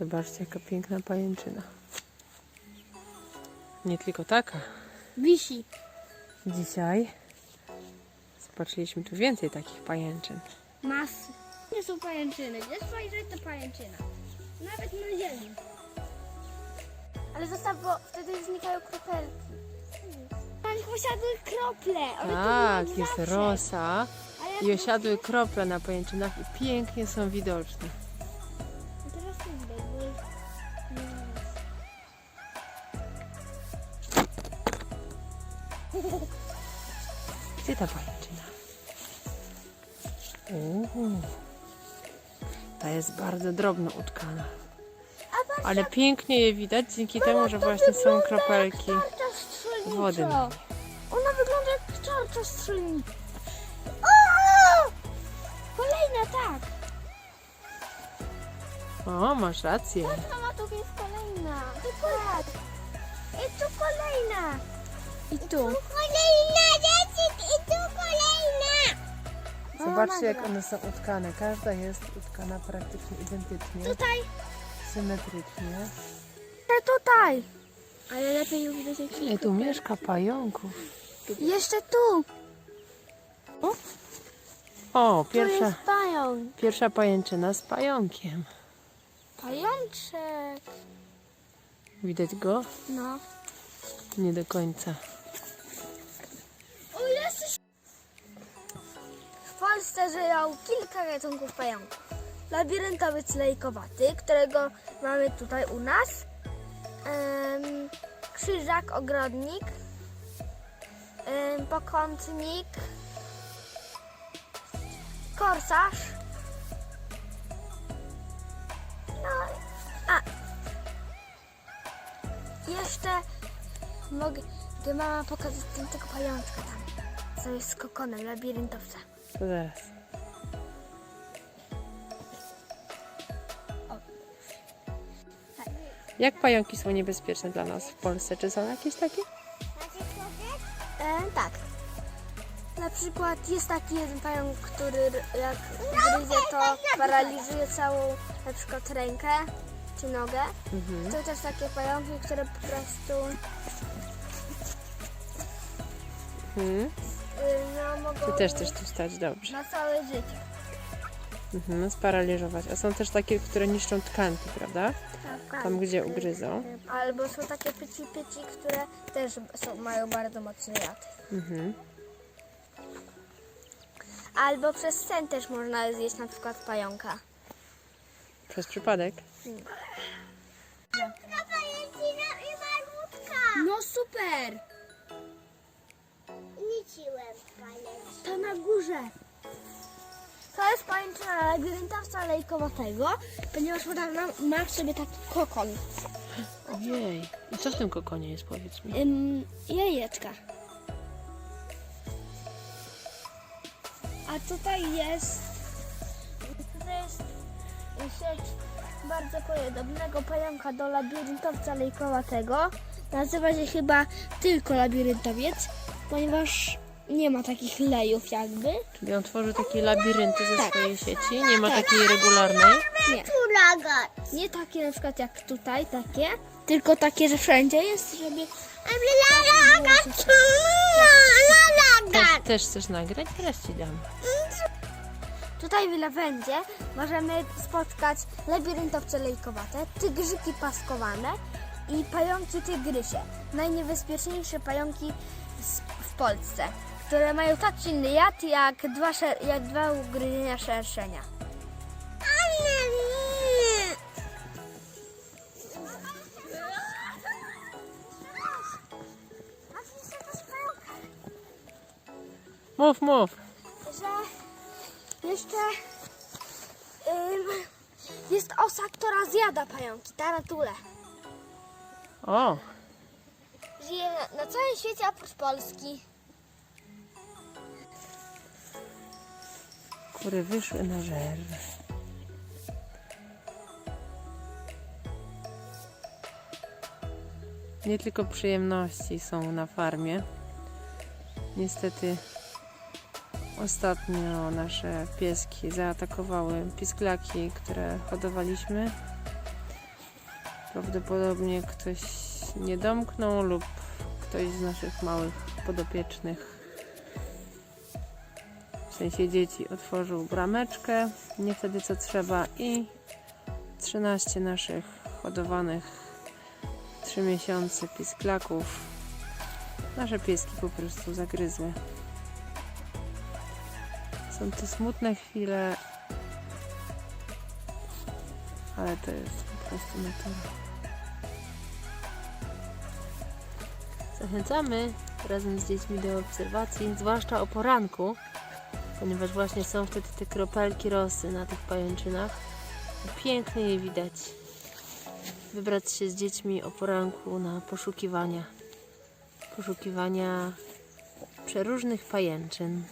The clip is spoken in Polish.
Zobaczcie, jaka piękna pajęczyna. Nie tylko taka. Wisi. Dzisiaj zobaczyliśmy tu więcej takich pajęczyn. Masy. Nie są pajęczyny. Jest fajna pajęczyna. Nawet na ziemi. Ale zostaw, bo wtedy znikają kropelki. Tam posiadły krople. One tu Tak, były jest zawsze. rosa i osiadły krople na pajęczynach i pięknie są widoczne. Gdzie ta pajęczyna? Uuu. Ta jest bardzo drobno utkana. Patrz, Ale pięknie je widać dzięki temu, że właśnie są kropelki. wody na niej. Ona wygląda jak tarcza strzelnicza. O! Kolejna, tak. O, masz rację. Mama, tu jest kolejna. Tu tak. I tu kolejna. I tu. Kolejna, dzieci, i tu kolejna. Zobaczcie, jak one są utkane. Każda jest utkana praktycznie identycznie, Tutaj. symetrycznie. A tutaj. Ale lepiej ją widać jak Ile tu mieszka pająków? Jeszcze tu. O, Tu pierwsza, jest pająk. pierwsza pajęczyna z pająkiem. Pajączek. Widać go? No. Nie do końca. W Polsce żyją kilka gatunków pająków. Labiryntowiec lejkowaty, którego mamy tutaj u nas. Em, krzyżak ogrodnik. Em, pokątnik. Korsarz. No, a. Jeszcze mogę, gdy mama pokazać ten tego pajączka tam. Co jest z kokonem labiryntowca. To zaraz. Jak pająki są niebezpieczne dla nas w Polsce? Czy są jakieś takie? E, tak. Na przykład jest taki jeden pająk, który jak gryzie to paraliżuje całą na przykład rękę czy nogę. Mhm. Są też takie pająki, które po prostu Mhm. No, mogą Ty też chcesz tu stać, dobrze. na całe życie. Mhm. Sparaliżować. A są też takie, które niszczą tkanki, prawda? Tak, Tam, gdzie ugryzą. Albo są takie pyci pyci, które też są, mają bardzo mocny jad. Mhm. Albo przez sen też można zjeść na przykład pająka. Przez przypadek. No super! Niciłem pajęczynę. To na górze. To jest pajęczyna labiryntowca lejkowatego, ponieważ ona ma, ma w sobie taki kokon. Ojej. I co w tym kokonie jest, powiedz mi? Ym, jajeczka. A tutaj jest... Tutaj jest sieć bardzo podobnego pająka do labiryntowca lejkowatego. Nazywa się chyba tylko labiryntowiec, ponieważ nie ma takich lejów jakby. Czyli on tworzy takie labirynty ze Tak. swojej sieci? Nie ma takiej regularnej? Nie. Nie takie na przykład jak tutaj, takie, tylko takie, że wszędzie jest, żeby... Też, też chcesz nagrać? Teraz ci dam. Tutaj w lawendzie możemy spotkać labiryntowce lejkowate, tygrzyki paskowane i pająki tygrysie. Najniebezpieczniejsze pająki z, Polsce, które mają tak silny jad jak dwa, jak dwa ugryzienia szerszenia. Mów, mów. Że jeszcze ym, jest osa, która zjada pająki, tarantule. O, Żyje na, na całym świecie oprócz Polski. Kury wyszły na żer. Nie tylko przyjemności są na farmie. Niestety ostatnio nasze pieski zaatakowały pisklaki, które hodowaliśmy. Prawdopodobnie ktoś nie domknął lub ktoś z naszych małych podopiecznych, sensie dzieci, otworzył brameczkę, nie wtedy co trzeba i 13 naszych hodowanych 3 miesiące pisklaków nasze pieski po prostu zagryzły. Są to smutne chwile, ale to jest po prostu natura. Zachęcamy razem z dziećmi do obserwacji, zwłaszcza o poranku, ponieważ właśnie są wtedy te kropelki rosy na tych pajęczynach. Pięknie je widać. Wybrać się z dziećmi o poranku na poszukiwania. Poszukiwania przeróżnych pajęczyn.